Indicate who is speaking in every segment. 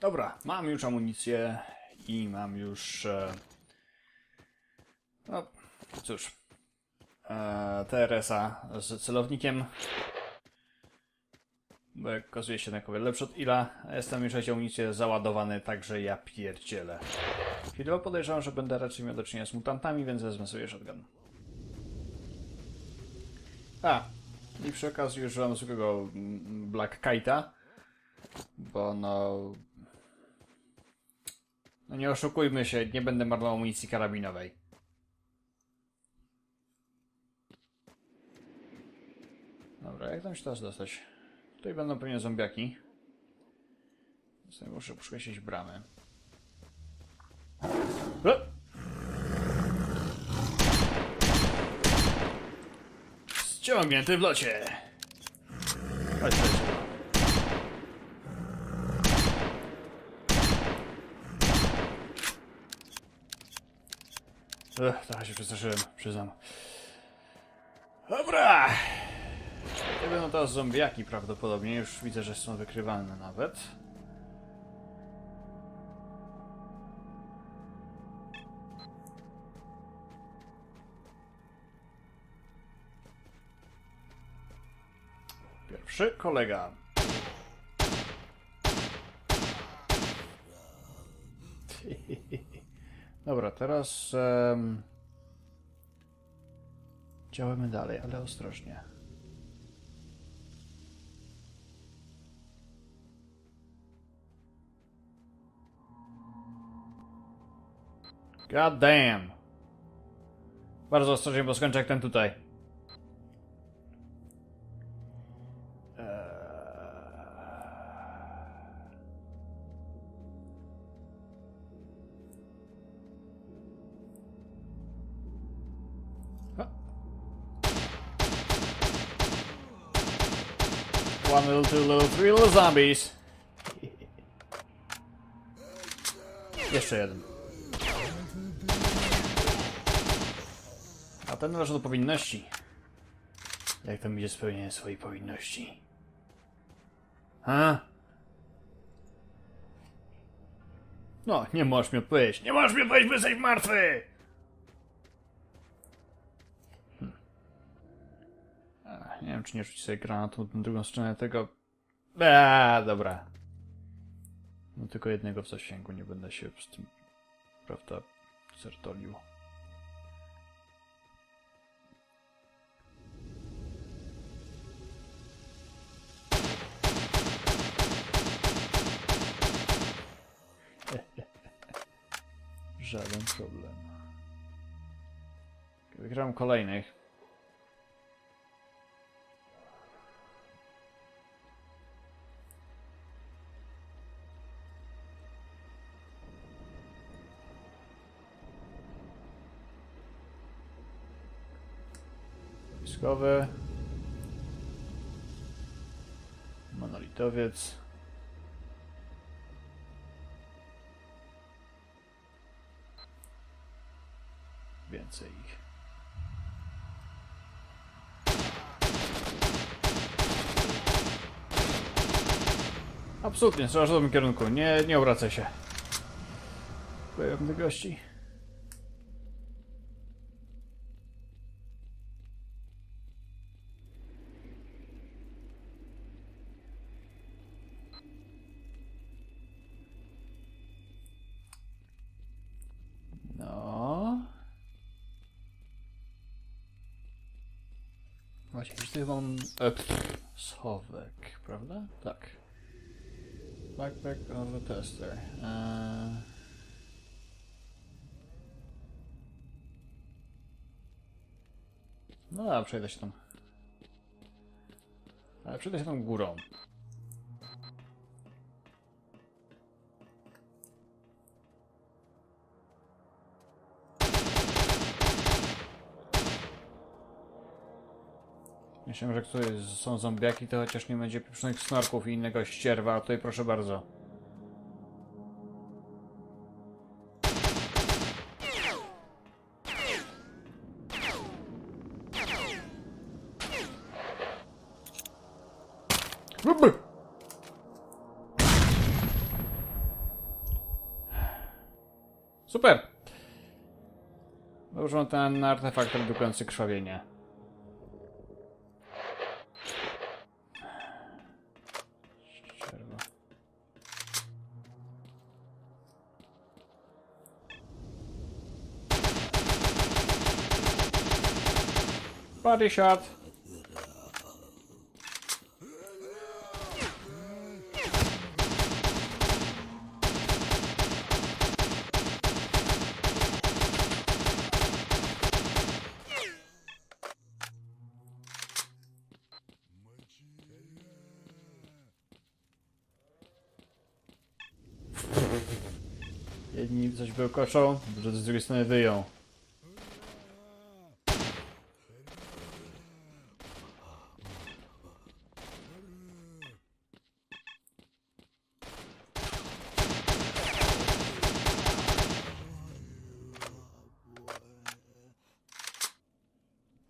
Speaker 1: Dobra, mam już amunicję i mam już. E, no cóż. E, z celownikiem. Bo jak okazuje się na lepszy od Ila, jestem już amunicję załadowany, także ja pierdzielę. Chwilowo podejrzewam, że będę raczej miał do czynienia z mutantami, więc wezmę sobie shotgun. A, i przy okazji użyłam zwykłego mm, Black Kite'a, bo no... No nie oszukujmy się, nie będę marnował amunicji karabinowej. Dobra, jak tam się teraz dostać? Tutaj będą pewnie zombiaki. Ja muszę poszukać bramy. E! Ściągnięty w locie! Chodź, chodź. Ech, trochę się przestraszyłem, przyznam. Dobra! To będą teraz zombiaki prawdopodobnie, już widzę, że są wykrywalne nawet. Pierwszy kolega. Dobra, teraz em, działamy dalej, ale ostrożnie. God damn. Bardzo ostrożnie, bo skończę jak ten tutaj. One little, two little, three little zombies. Jeszcze jeden. A ten należy do powinności. Jak tam będzie spełnienie swojej powinności? A? No, nie możesz mi odpowiedzieć. Nie możesz mi odpowiedzieć, bo jesteś martwy! Hm. A, nie wiem, czy nie rzucić sobie granatu na drugą stronę tego... Eee, dobra. No tylko jednego w zasięgu, nie będę się z tym, prawda, zertolił. Żaden problem. Wygram kolejnych. Wojskowy. Monolitowiec. Więcej ich. Absolutnie, strzelasz w tym kierunku. Nie, nie obracaj się. Pojemny gości. No. Właśnie, już tutaj mam... E, pff, schowek, prawda? Tak. Backpack of the tester. Eee... No dobra, przejdę się tam. Ale przejdę się tam górą. Myślałem, że tutaj są zombiaki, to chociaż nie będzie pieprzonych snorków i innego ścierwa, a tutaj proszę bardzo. Super! Użyłem ten artefakt redukujący krwawienie. Ścierwo. Body shot! Jedni coś bełkoczą, drudzy z drugiej strony wyją.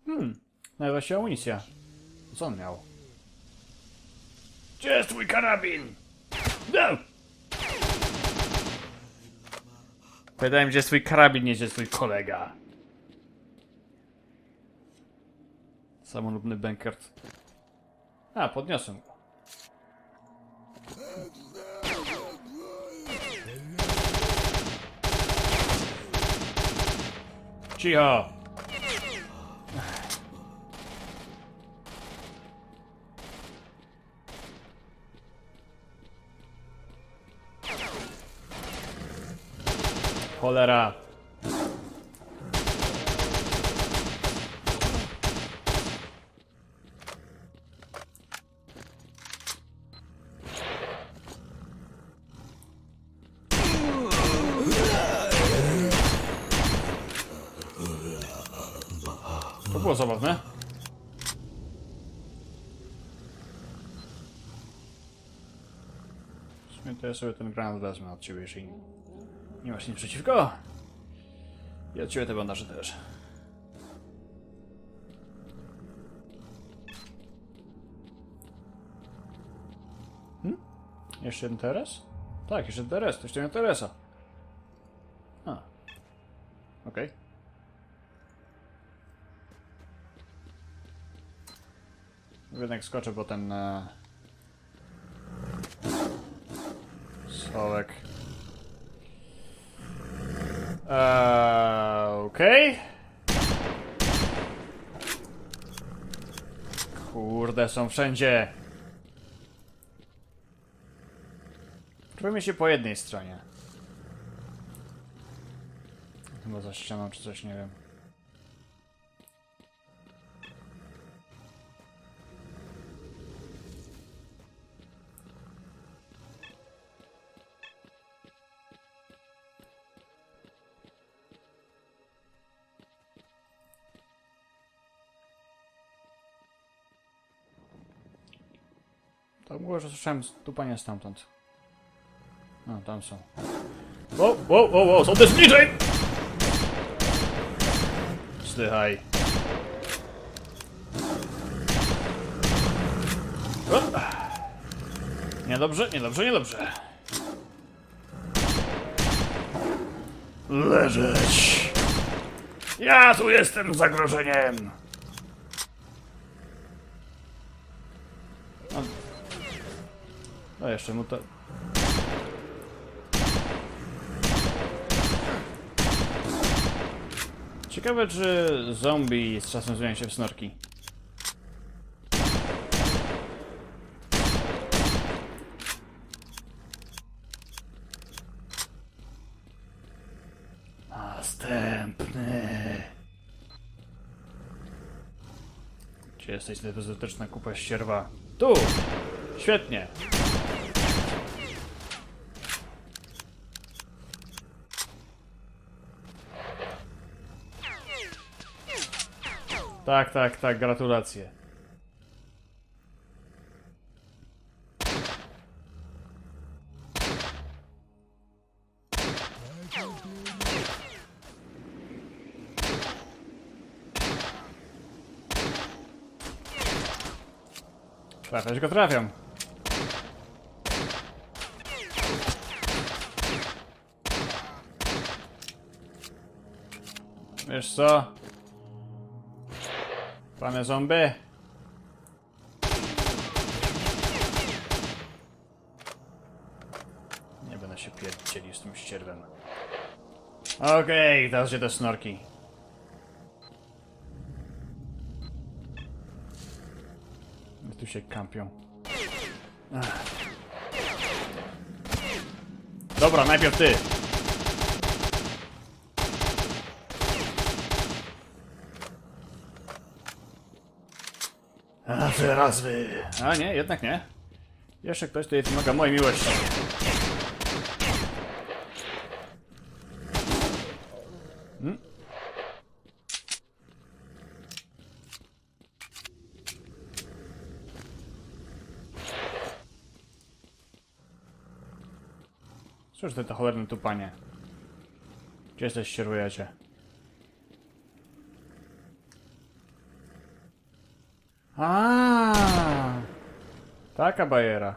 Speaker 1: Hmm, nawet się amunicja. Co on miał? Gdzie jest twój karabin? No! Pytałem, gdzie jest twój karabin, nie gdzie jest twój kolega. Samolubny Bankert. A, podniosłem go. Cicho! Cholera. To było zabawne. W sumie to ja sobie ten granat wezmę od ciebie, jeżeli nie masz nic przeciwko. I od ciebie te bandaże też. Hmm? Jeszcze jeden teres? Tak, jeszcze jeden teres. To jeszcze nie teresa. A. Okej. Jednak skoczę po ten... E... Eee, okej. Kurde, są wszędzie. Czujmy się po jednej stronie. Chyba za ścianą czy coś, nie wiem. Że słyszałem stupanie stamtąd. No, tam są. Wow, wow, wow, wow, są też bliżej! Zdychaj. O! Niedobrze, niedobrze, niedobrze. Leżeć! Ja tu jestem zagrożeniem! No jeszcze mu to... Ciekawe, czy zombie z czasem zmieniają się w snorki. Następny. Gdzie jesteś, ta bezużyteczna kupa ścierwa? Tu! Świetnie. Tak, tak, tak, gratulacje. Trafiać go trafiam. Wiesz co? Pane zombie? Nie będę się pierdzielił z tym ścierwem. Okej, teraz gdzie te snorki? Tu się kampią. Ach. Dobra, najpierw ty. A teraz wy. A nie, jednak nie. Jeszcze ktoś tutaj wymaga mojej miłości. Hmm? Cóż ty to cholerne tupanie? Gdzie jesteś, sierujecie? A, taka bajera.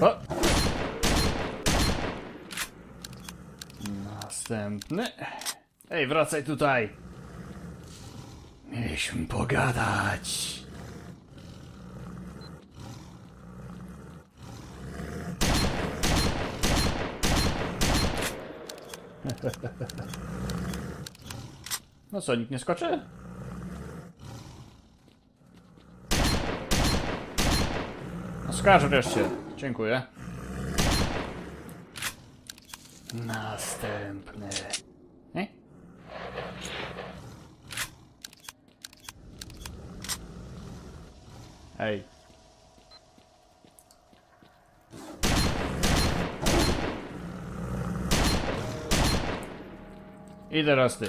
Speaker 1: O! Następny. Ej, wracaj tutaj. Mieliśmy pogadać. No co, nikt nie skoczy? Skacz wreszcie. Dziękuję. Następny. Nie? Hej. I teraz ty.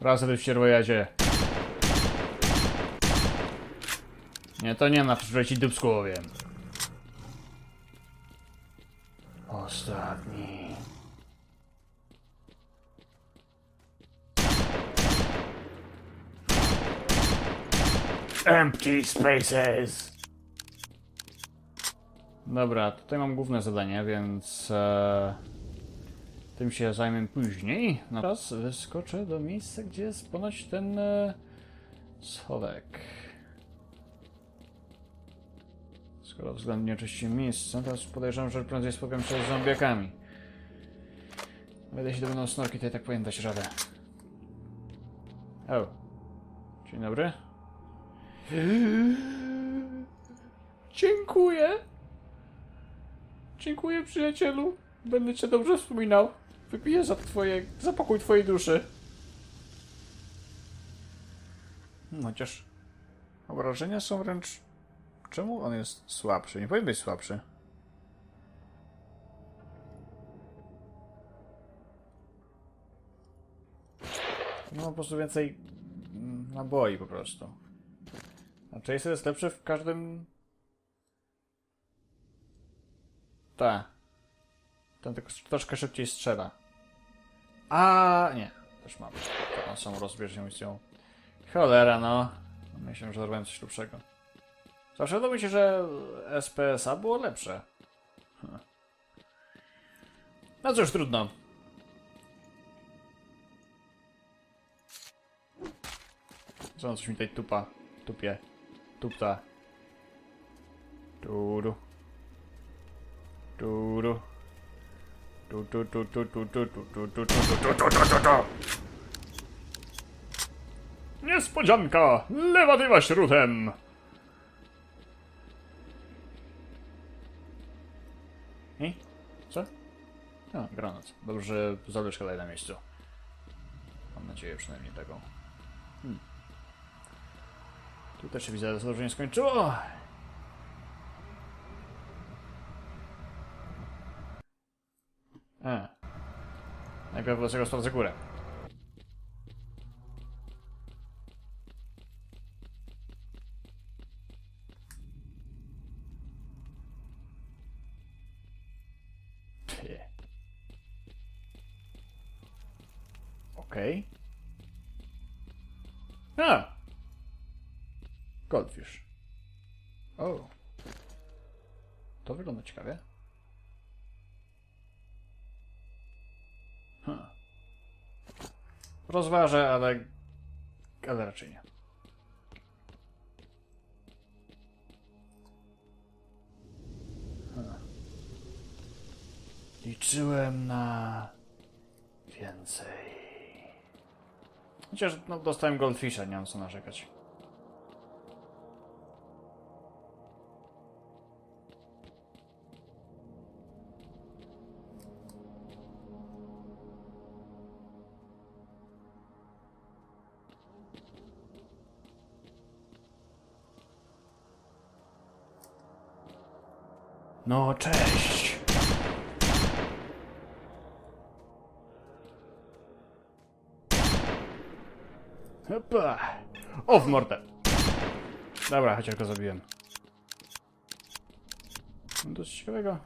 Speaker 1: Raz w sierwojazie. Nie, to nie ma, że ci dupsku łowiem. Ostatni. Empty spaces. Dobra, tutaj mam główne zadanie, więc e, tym się zajmę później. Teraz wyskoczę do miejsca, gdzie jest ponoć ten e, schowek. Skoro względnie oczyściłem miejsce, teraz podejrzewam, że prędzej spotkam się z zombiakami. Jeśli to będą snorki, to i tak powinien dać radę. O. Dzień dobry. Dziękuję. Dziękuję, przyjacielu. Będę cię dobrze wspominał. Wypiję za twoje... za pokój twojej duszy. Chociaż... Obrażenia są wręcz... Czemu on jest słabszy? Nie powinien być słabszy. No po prostu więcej naboi po prostu. A Chaser jest lepszy w każdym... Tak. Ten tylko troszkę szybciej strzela. A nie, też mam. Taką samą rozbieżną misją. Cholera, no. Myślę, że zrobiłem coś lepszego. Zawsze mi się, że SPSA było lepsze. Hm. No cóż, trudno. Co on coś mi tutaj tupa? Tupie. Tupta. Turu. Turu. Tu, tu, tu, tu, tu, tu, tu, tu, tu, tu, tu, tu, tu, tu, tu. Niespodzianka! Lewatywa śrutem! I? Co? A, granat. Dobrze, zawieszka dalej na miejscu. Mam nadzieję przynajmniej taką. Hmm. Tu też się widzę, że dobrze nie skończyło. A. Najpierw dlaczego sprawdzę górę. Goldfish. O. To wygląda ciekawie. Hmm. Rozważę, ale... ale raczej nie. Hmm. Liczyłem na więcej. Chociaż no, dostałem Goldfisha, nie mam co narzekać. No, cześć! Hopa! O, w mordę! Dobra, chociaż go zabiłem. Dość ciekawego.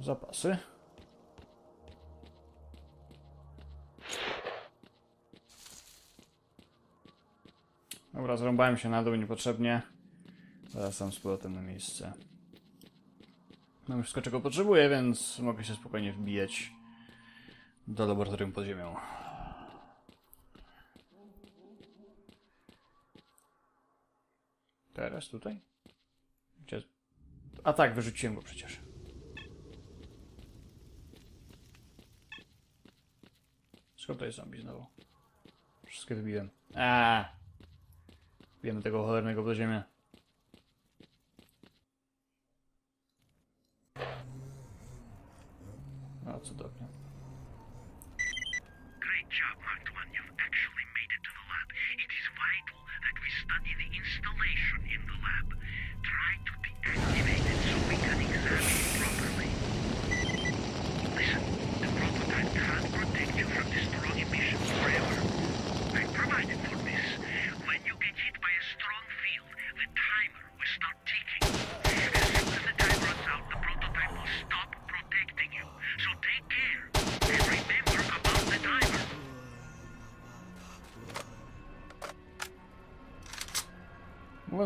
Speaker 1: Zapasy. Dobra, zrąbałem się na dół niepotrzebnie. Wracam z powrotem na miejsce. Mam wszystko, czego potrzebuję, więc mogę się spokojnie wbijać do laboratorium pod ziemią. Teraz tutaj? Gdzie? A tak, wyrzuciłem go przecież. Skąd to jest zombie znowu? Wszystkie wybiłem. A. Wiemy tego cholernego do ziemi. A, cudownie.
Speaker 2: Great Mark. You've actually made it to the lab. It is vital that we study the installation in the lab. Try to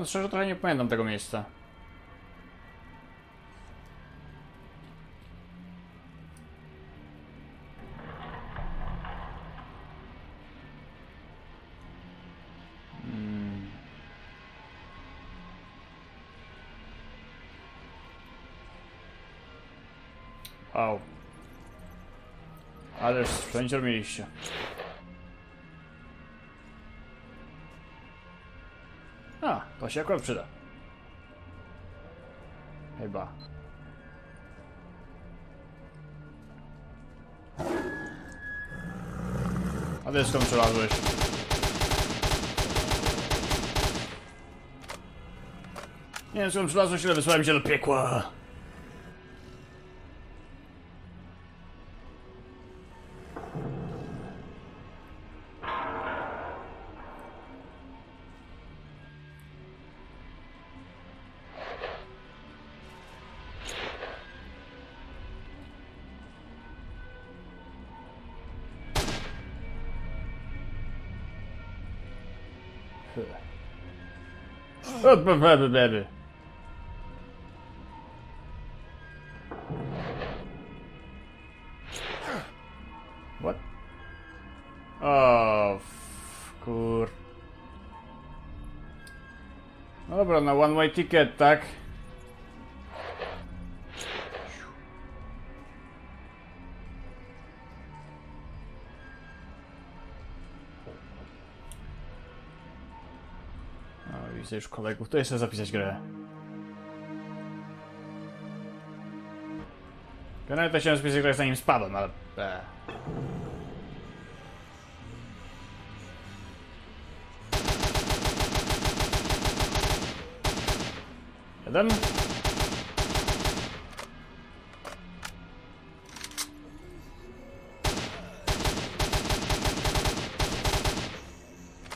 Speaker 1: Mówiąc szczerze, trochę nie pamiętam tego miejsca. Mm. Au. Ależ sprzęcior mieliście. To się akurat przyda. Chyba. A ty skąd przelazłeś? Nie wiem skąd przelazłeś, ale wysłałem cię do piekła. O, be, be, be, be, be. What? O, f- kur... No dobra, na one way ticket, tak? Widzę już kolegów. To jeszcze zapisać grę. Generalnie to chciałem zapisać grę zanim spadłem, ale... E. Jeden.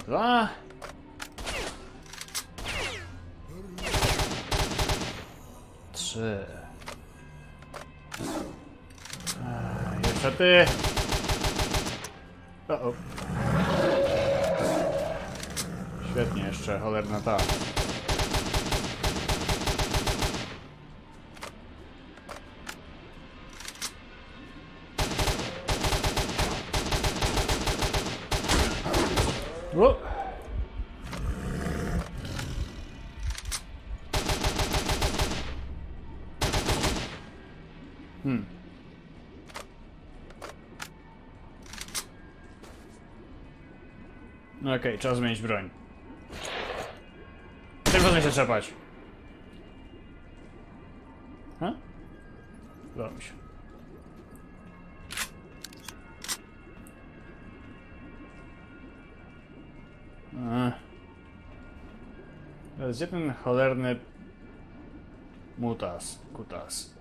Speaker 1: Dwa. Ty. O, o. Świetnie, jeszcze cholerna ta. No okej, trzeba zmienić broń. Tylko nie się trzepać. Ha? Udało mi się. Ech. Jest jeden cholerny mutas, kutas.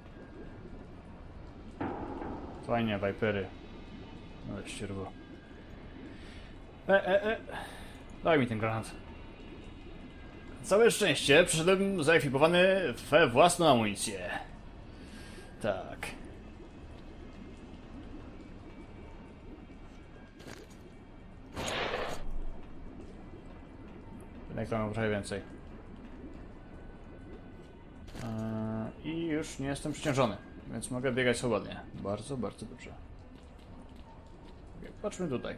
Speaker 1: Fajnie, Vipery. Ale ścierwo. E, e, e. Daj mi ten granat. Całe szczęście przyszedłem zaekwipowany we własną amunicję. Tak. Jednak to mam trochę więcej. Eee, I już nie jestem przeciążony, więc mogę biegać swobodnie. Bardzo, bardzo dobrze. Patrzmy tutaj.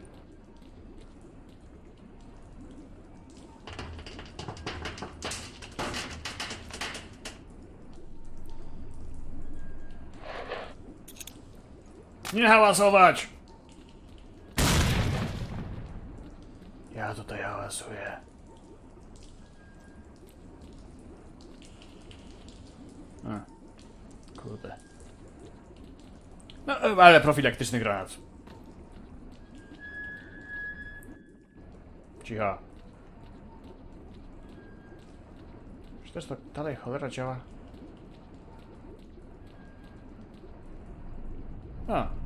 Speaker 1: Nie hałasować! Ja tutaj hałasuję. A, kurde. No, ale profilaktyczny granat. Cicha. Czy też to dalej cholera działa? A.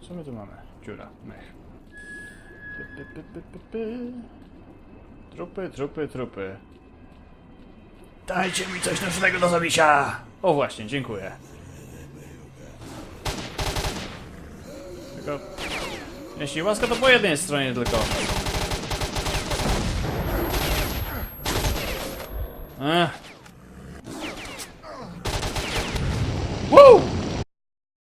Speaker 1: Co my tu mamy? Dziura, mech. Py. Trupy, trupy, trupy. Dajcie mi coś nocnego do zabicia! O właśnie, dziękuję. Tylko... Jeśli łaska, to po jednej stronie tylko. Ech.